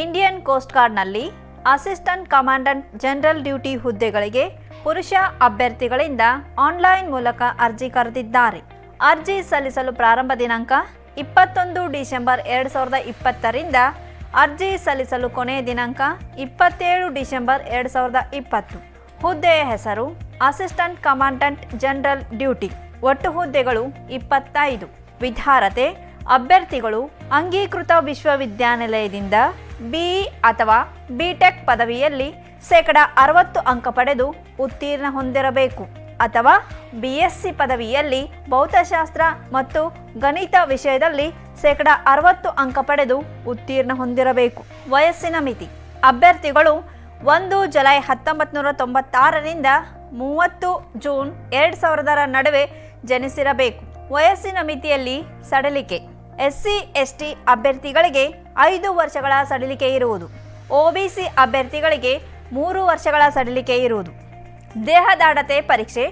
Indian coast ಗಾರ್ಡ್ನಲ್ಲಿ assistant commandant general duty ಹುದ್ದೆಗಳಿಗೆ ಪುರುಷ ಅಭ್ಯರ್ಥಿಗಳಿಂದ ಆನ್ಲೈನ್ ಮೂಲಕ ಅರ್ಜಿ ಕರೆದಿದ್ದಾರೆ. ಅರ್ಜಿ ಸಲ್ಲಿಸಲು ಪ್ರಾರಂಭ ದಿನಾಂಕ ಇಪ್ಪತ್ತೊಂದು ಡಿಸೆಂಬರ್ ಎರಡು ಸಾವಿರದ ಇಪ್ಪತ್ತರಿಂದ ಅರ್ಜಿ ಸಲ್ಲಿಸಲು ಕೊನೆಯ ದಿನಾಂಕ ಇಪ್ಪತ್ತೇಳು ಡಿಸೆಂಬರ್ ಎರಡು ಸಾವಿರದ ಇಪ್ಪತ್ತು. ಹುದ್ದೆಯ ಹೆಸರು ಅಸಿಸ್ಟೆಂಟ್ ಕಮಾಂಡೆಂಟ್ ಜನರಲ್ ಡ್ಯೂಟಿ. ಒಟ್ಟು ಹುದ್ದೆಗಳು ಇಪ್ಪತ್ತೈದು. ವಿದ್ಯಾರ್ಹತೆ ಅಭ್ಯರ್ಥಿಗಳು ಅಂಗೀಕೃತ ವಿಶ್ವವಿದ್ಯಾನಿಲಯದಿಂದ ಬಿ ಅಥವಾ ಬಿಟೆಕ್ ಪದವಿಯಲ್ಲಿ ಶೇಕಡ ಅರವತ್ತು ಅಂಕ ಪಡೆದು ಉತ್ತೀರ್ಣ ಹೊಂದಿರಬೇಕು ಅಥವಾ ಬಿಎಸ್ಸಿ ಪದವಿಯಲ್ಲಿ ಭೌತಶಾಸ್ತ್ರ ಮತ್ತು ಗಣಿತ ವಿಷಯದಲ್ಲಿ ಶೇಕಡ ಅರವತ್ತು ಅಂಕ ಪಡೆದು ಉತ್ತೀರ್ಣ ಹೊಂದಿರಬೇಕು. ವಯಸ್ಸಿನ ಮಿತಿ. ಅಭ್ಯರ್ಥಿಗಳು ಒಂದು ಜುಲೈ ಹತ್ತೊಂಬತ್ತು ನೂರ ತೊಂಬತ್ತಾರರಿಂದ ಮೂವತ್ತು ಜೂನ್ ಎರಡು ಸಾವಿರದರ ನಡುವೆ ಜನಿಸಿರಬೇಕು. ವಯಸ್ಸಿನ ಮಿತಿಯಲ್ಲಿ ಸಡಿಲಿಕೆ. ಎಸ್ಸಿ, ಎಸ್ಟಿ ಅಭ್ಯರ್ಥಿಗಳಿಗೆ ಐದು ವರ್ಷಗಳ ಸಡಿಲಿಕೆ ಇರುವುದು. ಒಬಿಸಿ ಅಭ್ಯರ್ಥಿಗಳಿಗೆ ಮೂರು ವರ್ಷಗಳ ಸಡಿಲಿಕೆ ಇರುವುದು. ದೇಹದಾಢತೆ ಪರೀಕ್ಷೆ,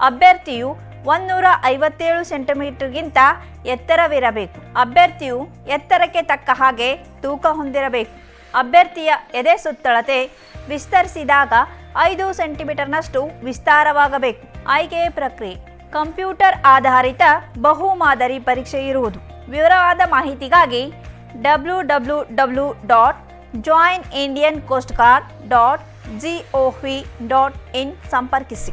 ಅಭ್ಯರ್ಥಿಯು ಒಂದೂರ ಐವತ್ತೇಳು ಸೆಂಟಿಮೀಟರ್ಗಿಂತ ಎತ್ತರವಿರಬೇಕು. ಅಭ್ಯರ್ಥಿಯು ಎತ್ತರಕ್ಕೆ ತಕ್ಕ ಹಾಗೆ ತೂಕ ಹೊಂದಿರಬೇಕು. ಅಭ್ಯರ್ಥಿಯ ಎದೆ ಸುತ್ತಳತೆ ವಿಸ್ತರಿಸಿದಾಗ ಐದು ಸೆಂಟಿಮೀಟರ್ನಷ್ಟು ವಿಸ್ತಾರವಾಗಬೇಕು. ಆಯ್ಕೆ ಪ್ರಕ್ರಿಯೆ, ಕಂಪ್ಯೂಟರ್ ಆಧಾರಿತ ಬಹು ಮಾದರಿ ಪರೀಕ್ಷೆ ಇರುವುದು. ವಿವರವಾದ ಮಾಹಿತಿಗಾಗಿ W W W dot join Indian coast guard dot G O V dot in ಸಂಪರ್ಕಿಸಿ.